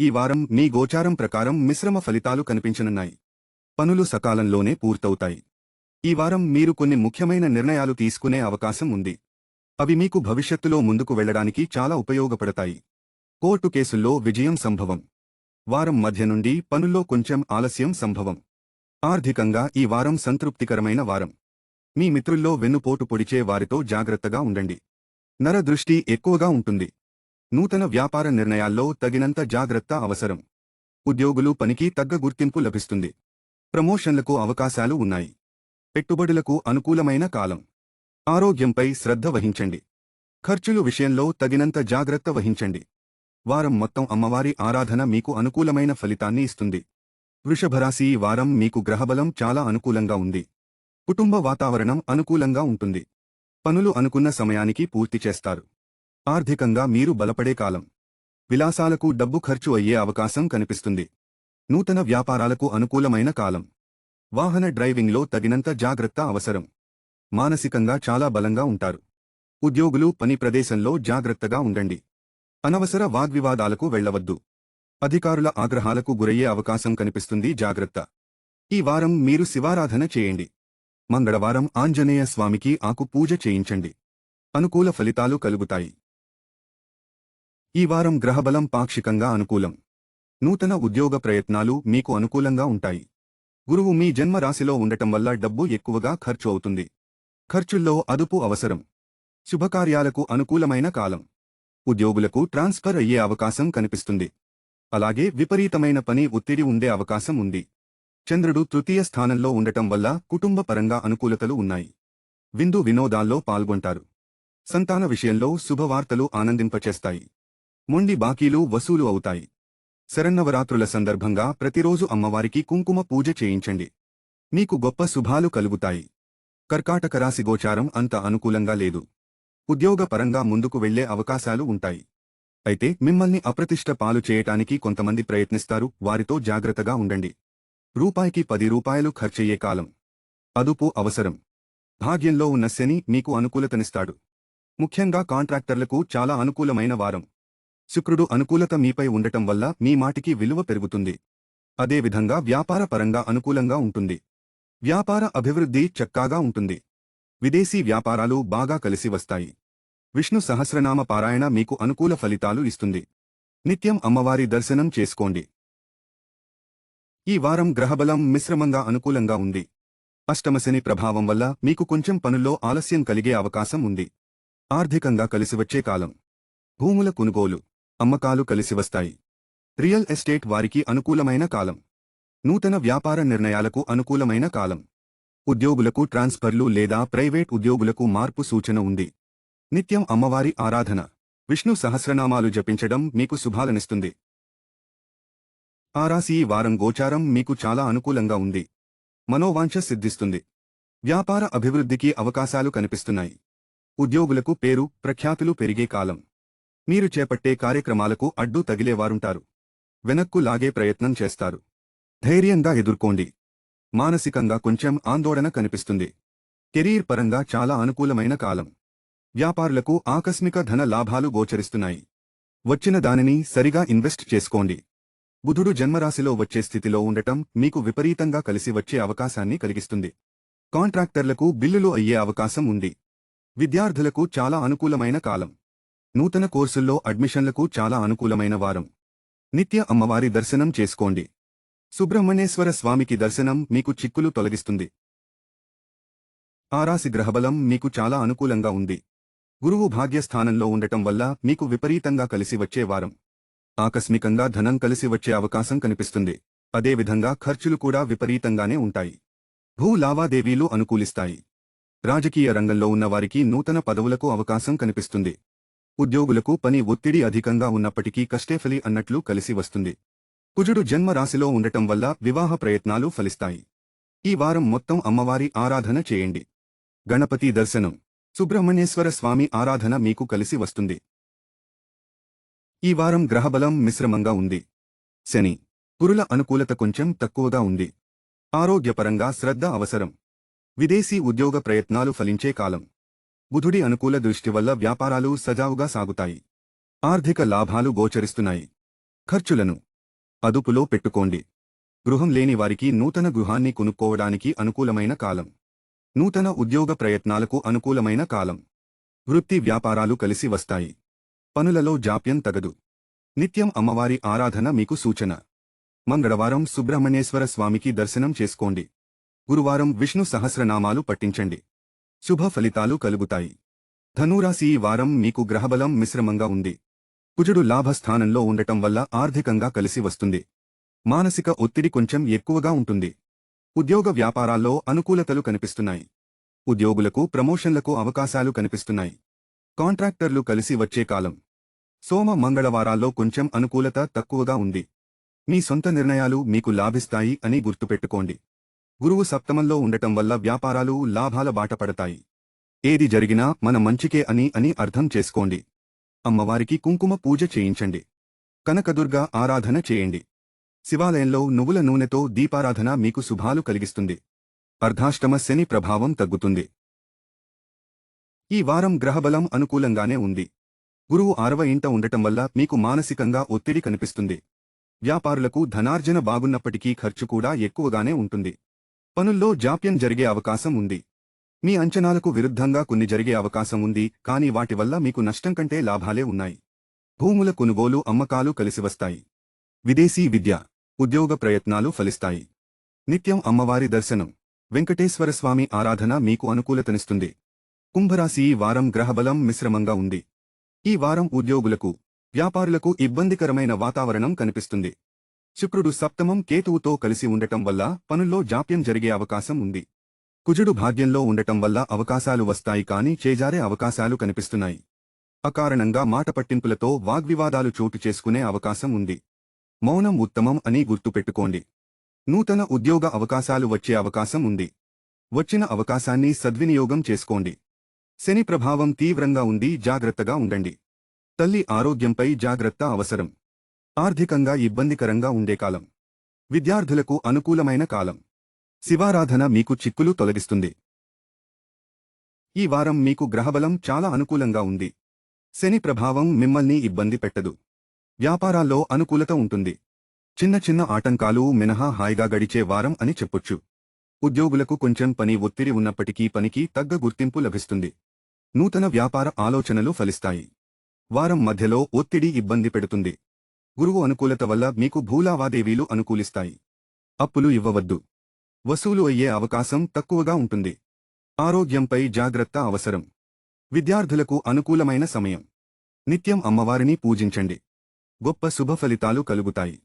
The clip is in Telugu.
ఈ వారం మీ గోచారం ప్రకారం మిశ్రమ ఫలితాలు కనిపించనున్నాయి. పనులు సకాలంలోనే పూర్తవుతాయి. ఈ వారం మీరు కొన్ని ముఖ్యమైన నిర్ణయాలు తీసుకునే అవకాశం ఉంది. అవి మీకు భవిష్యత్తులో ముందుకు వెళ్ళడానికి చాలా ఉపయోగపడతాయి. కోర్టు కేసుల్లో విజయం సంభవం. వారం మధ్య నుండి పనుల్లో కొంచెం ఆలస్యం సంభవం. ఆర్థికంగా ఈ వారం సంతృప్తికరమైన వారం. మీ మిత్రుల్లో వెన్నుపోటు పొడిచే వారితో జాగ్రత్తగా ఉండండి. నర దృష్టి ఎక్కువగా ఉంటుంది. నూతన వ్యాపార నిర్ణయాల్లో తగినంత జాగ్రత్త అవసరం. ఉద్యోగులు పనికి తగ్గ గుర్తింపు లభిస్తుంది. ప్రమోషన్లకు అవకాశాలు ఉన్నాయి. పెట్టుబడులకు అనుకూలమైన కాలం. ఆరోగ్యంపై శ్రద్ధ వహించండి. ఖర్చులు విషయంలో తగినంత జాగ్రత్త వహించండి. వారం మొత్తం అమ్మవారి ఆరాధన మీకు అనుకూలమైన ఫలితాన్ని ఇస్తుంది. వృషభరాశి ఈ వారం మీకు గ్రహబలం చాలా అనుకూలంగా ఉంది. కుటుంబ వాతావరణం అనుకూలంగా ఉంటుంది. పనులు అనుకున్న సమయానికి పూర్తి చేస్తారు. ఆర్థికంగా మీరు బలపడే కాలం. విలాసాలకు డబ్బు ఖర్చు అయ్యే అవకాశం కనిపిస్తుంది. నూతన వ్యాపారాలకు అనుకూలమైన కాలం. వాహన డ్రైవింగ్లో తగినంత జాగ్రత్త అవసరం. మానసికంగా చాలా బలంగా ఉంటారు. ఉద్యోగులు పని ప్రదేశంలో జాగ్రత్తగా ఉండండి. అనవసర వాగ్వివాదాలకు వెళ్ళవద్దు అధికారుల ఆగ్రహాలకు గురయ్యే అవకాశం కనిపిస్తుంది జాగ్రత్త. ఈ వారం మీరు శివారాధన చేయండి. మంగళవారం ఆంజనేయ స్వామికి ఆకు పూజ చేయించండి. అనుకూల ఫలితాలు కలుగుతాయి. ఈ వారం గ్రహబలం పాక్షికంగా అనుకూలం. నూతన ఉద్యోగ ప్రయత్నాలు మీకు అనుకూలంగా ఉంటాయి. గురువు మీ జన్మ రాశిలో ఉండటం వల్ల డబ్బు ఎక్కువగా ఖర్చు అవుతుంది. ఖర్చుల్లో అదుపు అవసరం. శుభకార్యాలకు అనుకూలమైన కాలం. ఉద్యోగులకు ట్రాన్స్ఫర్ అయ్యే అవకాశం కనిపిస్తుంది. అలాగే విపరీతమైన పని ఒత్తిడి ఉండే అవకాశం ఉంది. చంద్రుడు తృతీయ స్థానంలో ఉండటం వల్ల కుటుంబ పరంగా అనుకూలతలు ఉన్నాయి. విందు వినోదాల్లో పాల్గొంటారు. సంతాన విషయంలో శుభవార్తలు ఆనందింపచేస్తాయి. మొండి బాకీలు వసూలు అవుతాయి. శరన్నవరాత్రుల సందర్భంగా ప్రతిరోజు అమ్మవారికి కుంకుమ పూజ చేయించండి. మీకు గొప్ప శుభాలు కలుగుతాయి. కర్కాటక రాశి గోచారం అంత అనుకూలంగా లేదు. ఉద్యోగపరంగా ముందుకు వెళ్ళే అవకాశాలు ఉంటాయి. అయితే మిమ్మల్ని అప్రతిష్ట పాలు చేయటానికి కొంతమంది ప్రయత్నిస్తారు వారితో జాగ్రత్తగా ఉండండి. రూపాయికి పది రూపాయలు ఖర్చయ్యే కాలం. అదుపు అవసరం. భాగ్యంలో ఉన్న శని మీకు అనుకూలతనిస్తాడు. ముఖ్యంగా కాంట్రాక్టర్లకు చాలా అనుకూలమైన వారం. శుక్రుడు అనుకూలత మీపై ఉండటం వల్ల మీ మాటికి విలువ పెరుగుతుంది. అదేవిధంగా వ్యాపార పరంగా అనుకూలంగా ఉంటుంది. వ్యాపార అభివృద్ధి చక్కాగా ఉంటుంది. విదేశీ వ్యాపారాలు బాగా కలిసి వస్తాయి. విష్ణు సహస్రనామ పారాయణ మీకు అనుకూల ఫలితాలు ఇస్తుంది. నిత్యం అమ్మవారి దర్శనం చేసుకోండి. ఈ వారం గ్రహబలం మిశ్రమంగా అనుకూలంగా ఉంది. అష్టమశని ప్రభావం వల్ల మీకు కొంచెం పనుల్లో ఆలస్యం కలిగే అవకాశం ఉంది. ఆర్థికంగా కలిసివచ్చే కాలం. భూముల కొనుగోలు. అమ్మకాలు కలిసివస్తాయి రియల్ ఎస్టేట్ వారికి అనుకూలమైన కాలం. నూతన వ్యాపార నిర్ణయాలకు అనుకూలమైన కాలం. ఉద్యోగులకు ట్రాన్స్ఫర్లు లేదా ప్రైవేట్ ఉద్యోగులకు మార్పు సూచన ఉంది. నిత్యం అమ్మవారి ఆరాధన. విష్ణు సహస్రనామాలు జపించడం మీకు శుభాలనిస్తుంది. ఆరాసి ఈ వారం గోచారం మీకు చాలా అనుకూలంగా ఉంది. మనోవాంఛ సిద్ధిస్తుంది. వ్యాపార అభివృద్ధికి అవకాశాలు కనిపిస్తున్నాయి. ఉద్యోగులకు పేరు ప్రఖ్యాతులు పెరిగే కాలం. మీరు చేపట్టే కార్యక్రమాలకు అడ్డు తగిలేవారుంటారు. వెనక్కు లాగే ప్రయత్నం చేస్తారు. ధైర్యంగా ఎదుర్కోండి. మానసికంగా కొంచెం ఆందోళన కనిపిస్తుంది. కెరీర్ పరంగా చాలా అనుకూలమైన కాలం. వ్యాపారులకు ఆకస్మిక ధన లాభాలు గోచరిస్తున్నాయి. వచ్చిన దానిని సరిగా ఇన్వెస్ట్ చేసుకోండి. బుధుడు జన్మరాశిలో వచ్చే స్థితిలో ఉండటం మీకు విపరీతంగా కలిసి వచ్చే అవకాశాన్ని కలిగిస్తుంది. కాంట్రాక్టర్లకు బిల్లులు అయ్యే అవకాశం ఉంది. విద్యార్థులకు చాలా అనుకూలమైన కాలం. నూతన కోర్సుల్లో అడ్మిషన్లకు చాలా అనుకూలమైన వారం. నిత్య అమ్మవారి దర్శనం చేసుకోండి. సుబ్రహ్మణ్యేశ్వర స్వామికి దర్శనం మీకు చిక్కులు తొలగిస్తుంది. ఆరాసి గ్రహబలం మీకు చాలా అనుకూలంగా ఉంది. గురువు భాగ్యస్థానంలో ఉండటం వల్ల మీకు విపరీతంగా కలిసి వచ్చే వారం. ఆకస్మికంగా ధనం కలిసి వచ్చే అవకాశం కనిపిస్తుంది. అదేవిధంగా ఖర్చులు కూడా విపరీతంగానే ఉంటాయి. భూ లావాదేవీలు అనుకూలిస్తాయి. రాజకీయ రంగంలో ఉన్నవారికి నూతన పదవులకు అవకాశం కనిపిస్తుంది. ఉద్యోగులకు పని ఒత్తిడి అధికంగా ఉన్నప్పటికీ కష్టేఫలి అన్నట్లు కలిసి వస్తుంది. కుజుడు జన్మరాశిలో ఉండటం వల్ల వివాహ ప్రయత్నాలు ఫలిస్తాయి. ఈ వారం మొత్తం అమ్మవారి ఆరాధన చేయండి. గణపతి దర్శనం. సుబ్రహ్మణ్యేశ్వర స్వామి ఆరాధన మీకు కలిసి వస్తుంది. ఈ వారం గ్రహబలం మిశ్రమంగా ఉంది. శని. పురుల అనుకూలత కొంచెం తక్కువగా ఉంది. ఆరోగ్యపరంగా శ్రద్ధ అవసరం. విదేశీ ఉద్యోగ ప్రయత్నాలు ఫలించే కాలం. బుధుడి అనుకూల దృష్టి వల్ల వ్యాపారాలు సజావుగా సాగుతాయి. ఆర్థిక లాభాలు గోచరిస్తున్నాయి. ఖర్చులను అదుపులో పెట్టుకోండి. గృహం లేని వారికి నూతన గృహాన్ని కొనుక్కోవడానికి అనుకూలమైన కాలం. నూతన ఉద్యోగ ప్రయత్నాలకు అనుకూలమైన కాలం. వృత్తి వ్యాపారాలు కలిసి వస్తాయి. పనులలో జాప్యం తగదు. నిత్యం అమ్మవారి ఆరాధన మీకు సూచన. మంగళవారం సుబ్రహ్మణ్యేశ్వర స్వామికి దర్శనం చేసుకోండి. గురువారం విష్ణు సహస్రనామాలు పట్టించండి శుభ ఫలితాలు కలుగుతాయి. ధనురాశి ఈ వారం మీకు గ్రహబలం మిశ్రమంగా ఉంది. కుజుడు లాభస్థానంలో ఉండటం వల్ల ఆర్థికంగా కలిసి వస్తుంది. మానసిక ఒత్తిడి కొంచెం ఎక్కువగా ఉంటుంది. ఉద్యోగ వ్యాపారాల్లో అనుకూలతలు కనిపిస్తున్నాయి. ఉద్యోగులకు ప్రమోషన్లకు అవకాశాలు కనిపిస్తున్నాయి. కాంట్రాక్టర్లు కలిసి వచ్చే కాలం. సోమ మంగళవారాల్లో కొంచెం అనుకూలత తక్కువగా ఉంది. మీ సొంత నిర్ణయాలు మీకు లాభిస్తాయి అని గుర్తుపెట్టుకోండి. గురువు సప్తమంలో ఉండటం వల్ల వ్యాపారాలు లాభాల బాట పడతాయి. ఏది జరిగినా మన మంచికే అని అని అర్థం చేసుకోండి. అమ్మవారికి కుంకుమ పూజ చేయించండి. కనకదుర్గ ఆరాధన చేయండి. శివాలయంలో నువ్వుల నూనెతో దీపారాధన మీకు శుభాలు కలిగిస్తుంది. అర్ధాష్టమ శని ప్రభావం తగ్గుతుంది. ఈ వారం గ్రహబలం అనుకూలంగానే ఉంది. గురువు ఆరవ ఇంట ఉండటం వల్ల మీకు మానసికంగా ఒత్తిడి కనిపిస్తుంది. వ్యాపారులకు ధనార్జన బాగున్నప్పటికీ ఖర్చు కూడా ఎక్కువగానే ఉంటుంది. పనుల్లో జాప్యం జరిగే అవకాశం ఉంది. మీ అంచనాలకు విరుద్ధంగా కొన్ని జరిగే అవకాశం ఉంది కానీ వాటి వల్ల మీకు నష్టం కంటే లాభాలే ఉన్నాయి. భూముల కొనుగోలు అమ్మకాలు కలిసివస్తాయి విదేశీ విద్య ఉద్యోగ ప్రయత్నాలు ఫలిస్తాయి. నిత్యం అమ్మవారి దర్శనం వెంకటేశ్వర స్వామి ఆరాధన మీకు అనుకూలతనిస్తుంది. కుంభరాశి ఈ వారం గ్రహబలం మిశ్రమంగా ఉంది. ఈ వారం ఉద్యోగులకు వ్యాపారులకు ఇబ్బందికరమైన వాతావరణం కనిపిస్తుంది. శుక్రుడు సప్తమం కేతువుతో కలిసి ఉండటం వల్ల పనుల్లో జాప్యం జరిగే అవకాశం ఉంది. కుజుడు భాగ్యంలో ఉండటం వల్ల అవకాశాలు వస్తాయి కానీ చేజారే అవకాశాలు కనిపిస్తున్నాయి. అకారణంగా మాట పట్టింపులతో వాగ్వివాదాలు చోటు చేసుకునే అవకాశం ఉంది. మౌనం ఉత్తమం అని గుర్తుపెట్టుకోండి. నూతన ఉద్యోగ అవకాశాలు వచ్చే అవకాశం ఉంది. వచ్చిన అవకాశాన్ని సద్వినియోగం చేసుకోండి. శని ప్రభావం తీవ్రంగా ఉంది జాగ్రత్తగా ఉండండి. తల్లి ఆరోగ్యంపై జాగ్రత్త అవసరం. ఆర్థికంగా ఇబ్బందికరంగా ఉండే కాలం. విద్యార్థులకు అనుకూలమైన కాలం. శివారాధన మీకు చిక్కులు తొలగిస్తుంది. ఈ వారం మీకు గ్రహబలం చాలా అనుకూలంగా ఉంది. శని ప్రభావం మిమ్మల్ని ఇబ్బంది పెట్టదు. వ్యాపారాల్లో అనుకూలత ఉంటుంది. చిన్న చిన్న ఆటంకాలు మినహా హాయిగా గడిచే వారం అని చెప్పొచ్చు. ఉద్యోగులకు కొంచెం పని ఒత్తిడి ఉన్నప్పటికీ పనికి తగ్గ గుర్తింపు లభిస్తుంది. నూతన వ్యాపార ఆలోచనలు ఫలిస్తాయి. వారం మధ్యలో ఒత్తిడి ఇబ్బంది పెడుతుంది. గురువు అనుకూలత వల్ల మీకు భూలావాదేవీలు అనుకూలిస్తాయి. అప్పులు ఇవ్వవద్దు. వసూలు అయ్యే అవకాశం తక్కువగా ఉంటుంది. ఆరోగ్యంపై జాగ్రత్త అవసరం. విద్యార్థులకు అనుకూలమైన సమయం. నిత్యం అమ్మవారిని పూజించండి. గొప్ప శుభ ఫలితాలు కలుగుతాయి.